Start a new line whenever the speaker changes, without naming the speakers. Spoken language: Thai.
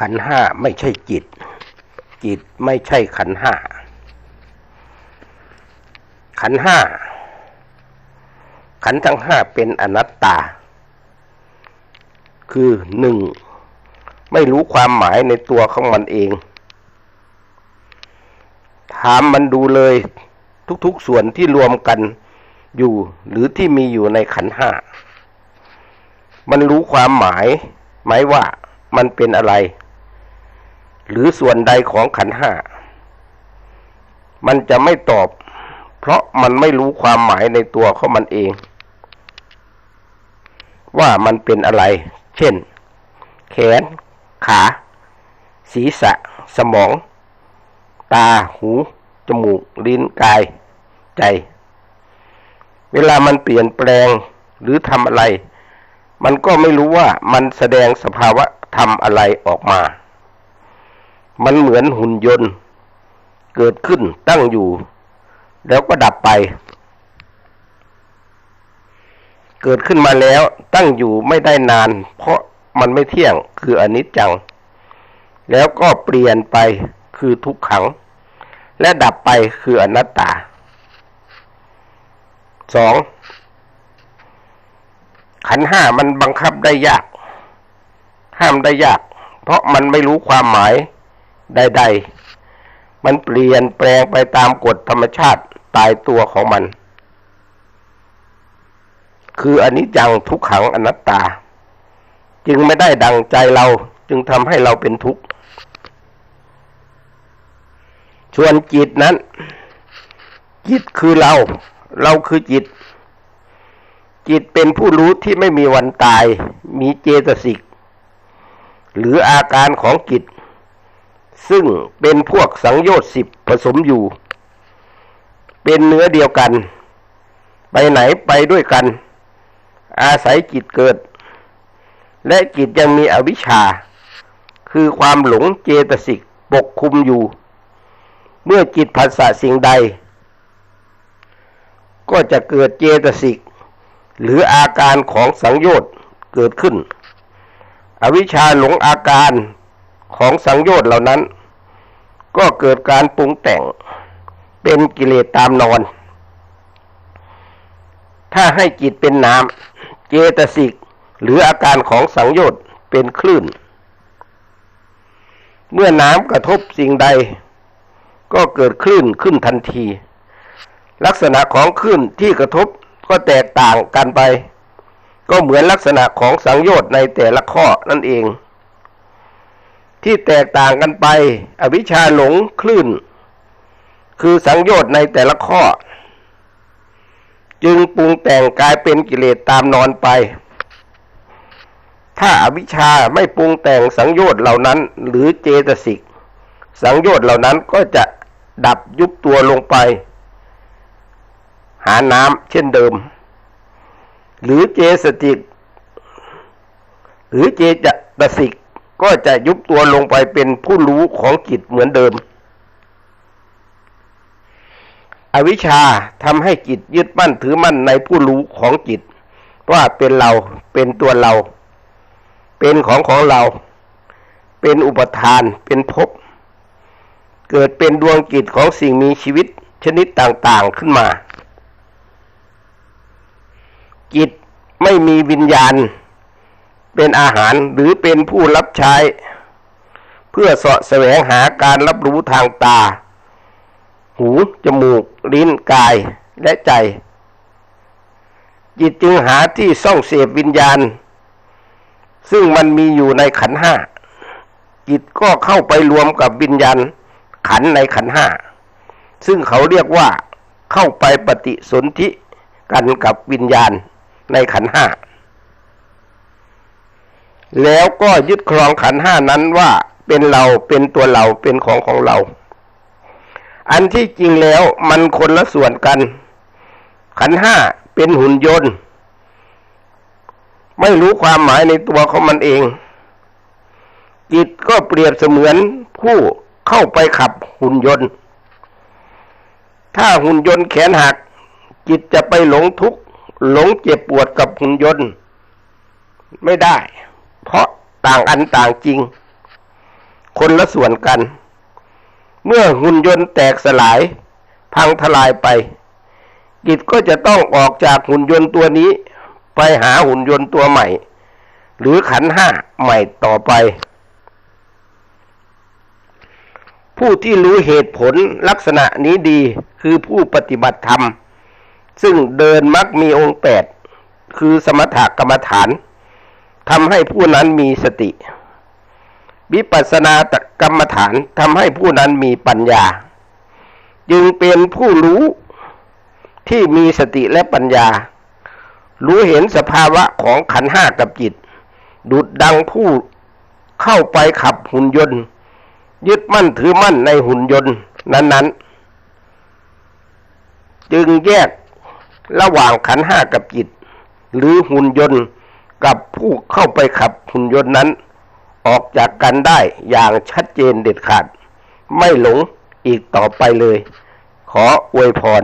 ขันห้าไม่ใช่จิต จิตไม่ใช่ขันห้า ขันห้า ขันทั้งห้าเป็นอนัตตา คือหนึ่งไม่รู้ความหมายในตัวของมันเอง ถามมันดูเลยทุกๆส่วนที่รวมกันอยู่หรือที่มีอยู่ในขันห้า มันรู้ความหมาย หมายว่ามันเป็นอะไร หรือส่วนใดของขันห้า มันจะไม่ตอบ เพราะมันไม่รู้ความหมายในตัวของมันเอง ว่ามันเป็นอะไร เช่น แขน ขา ศีรษะ สมอง ตา หู จมูก ลิ้น กาย ใจ เวลามันเปลี่ยนแปลงหรือทำอะไร มันก็ไม่รู้ว่ามันแสดงสภาวะทำอะไรออกมา มันเหมือนหุ่นยนต์ เกิดขึ้นตั้งอยู่ แล้วก็ดับไป เกิดขึ้นมาแล้วตั้งอยู่ไม่ได้นาน เพราะมันไม่เที่ยงคืออนิจจัง แล้วก็เปลี่ยนไปคือทุกขัง และดับไปคืออนัตตาสองขันห้ามันบังคับได้ยาก ห้ามได้ยาก เพราะมันไม่รู้ความหมาย ใด ๆ มันเปลี่ยนแปลงไปตามกฎธรรมชาติตายตัวของมัน คืออนิจจังทุกขังอนัตตา จึงไม่ได้ดังใจเราจึงทำให้เราเป็นทุกข์ส่วนจิตนั้น จิตคือเรา เราคือจิต จิตเป็นผู้รู้ที่ไม่มีวันตาย มีเจตสิก หรืออาการของจิต ซึ่งเป็นพวกสังโยชน์สิบผสมอยู่ เป็นเนื้อเดียวกัน ไปไหนไปด้วยกัน อาศัยจิตเกิด และจิตยังมีอวิชชา คือความหลงเจตสิกปกคุมอยู่ เมื่อจิตผัสสะสิ่งใด ก็จะเกิดเจตสิกหรืออาการของสังโยชน์เกิดขึ้น อวิชชาหลงอาการ ของสังโยชน์เหล่านั้น ก็เกิดการปรุงแต่งเป็นกิเลสตามนอน ถ้าให้จิตเป็นน้ำเจตสิกหรืออาการของสังโยชน์เป็นคลื่น เมื่อน้ำกระทบสิ่งใด ก็เกิดคลื่นขึ้นทันที ลักษณะของคลื่นที่กระทบก็แตกต่างกันไป ก็เหมือนลักษณะของสังโยชน์ในแต่ละข้อนั่นเอง ที่แตกต่างกันไป อวิชชาหลงคลื่น คือสังโยชน์ในแต่ละข้อ จึงปรุงแต่งกลายเป็นกิเลสตามนอนไป ถ้าอาวิชชาไม่ปรุงแต่งสังโยชน์เหล่านั้น หรือเจตสิก สังโยชน์เหล่านั้นก็จะดับยุบตัวลงไป หาน้ำเช่นเดิม หรือเจสติก หรือเจตสิก ก็จะยุบตัวลงไปเป็นผู้รู้ของจิตเหมือนเดิม อวิชชาทำให้จิตยึดมั่นถือมั่นในผู้รู้ของจิต ว่าเป็นเราเป็นตัวเรา เป็นของของเรา เป็นอุปทานเป็นภพเกิดเป็นดวงจิตของสิ่งมีชีวิตชนิดต่างๆขึ้นมา จิตไม่มีวิญญาณ เป็นอาหารหรือเป็นผู้รับใช้ เพื่อสาะแสวงหาการรับรู้ทางตา หู จมูก ลิ้นกายและใจ จิตจึงหาที่ซ่องเสพวิญญาณ ซึ่งมันมีอยู่ในขันห้า จิตก็เข้าไปรวมกับวิญญาณขันในขันห้า ซึ่งเขาเรียกว่าเข้าไปปฏิสนธิกันกับวิญญาณในขันห้า แล้วก็ยึดครองขันห้านั้นว่าเป็นเราเป็นตัวเราเป็นของของเรา อันที่จริงแล้วมันคนละส่วนกัน ขันห้าเป็นหุ่นยนต์ ไม่รู้ความหมายในตัวของมันเอง จิตก็เปรียบเสมือนผู้เข้าไปขับหุ่นยนต์ ถ้าหุ่นยนต์แขนหัก จิตจะไปหลงทุกข์หลงเจ็บปวดกับหุ่นยนต์ ไม่ได้ เพราะต่างอันต่างจริง คนละส่วนกัน เมื่อหุ่นยนต์แตกสลาย พังทลายไป จิตก็จะต้องออกจากหุ่นยนต์ตัวนี้ ไปหาหุ่นยนต์ตัวใหม่ หรือขันห้าใหม่ต่อไป ผู้ที่รู้เหตุผลลักษณะนี้ดีคือผู้ปฏิบัติธรรม ซึ่งเดินมักมีองค์แปดคือสมถกรรมฐาน ทำให้ผู้นั้นมีสติ วิปัสสนากรรมฐานทำให้ผู้นั้นมีปัญญา จึงเป็นผู้รู้ที่มีสติและปัญญา รู้เห็นสภาวะของขันห้ากับจิต ดุดดังผู้เข้าไปขับหุ่นยนต์ ยึดมั่นถือมั่นในหุ่นยนต์นั้น ๆ จึงแยกระหว่างขันห้ากับจิต หรือหุ่นยนต์ กับผู้เข้าไปขับหุ่นยนต์นั้น ออกจากกันได้อย่างชัดเจนเด็ดขาด ไม่หลงอีกต่อไปเลย ขออวยพร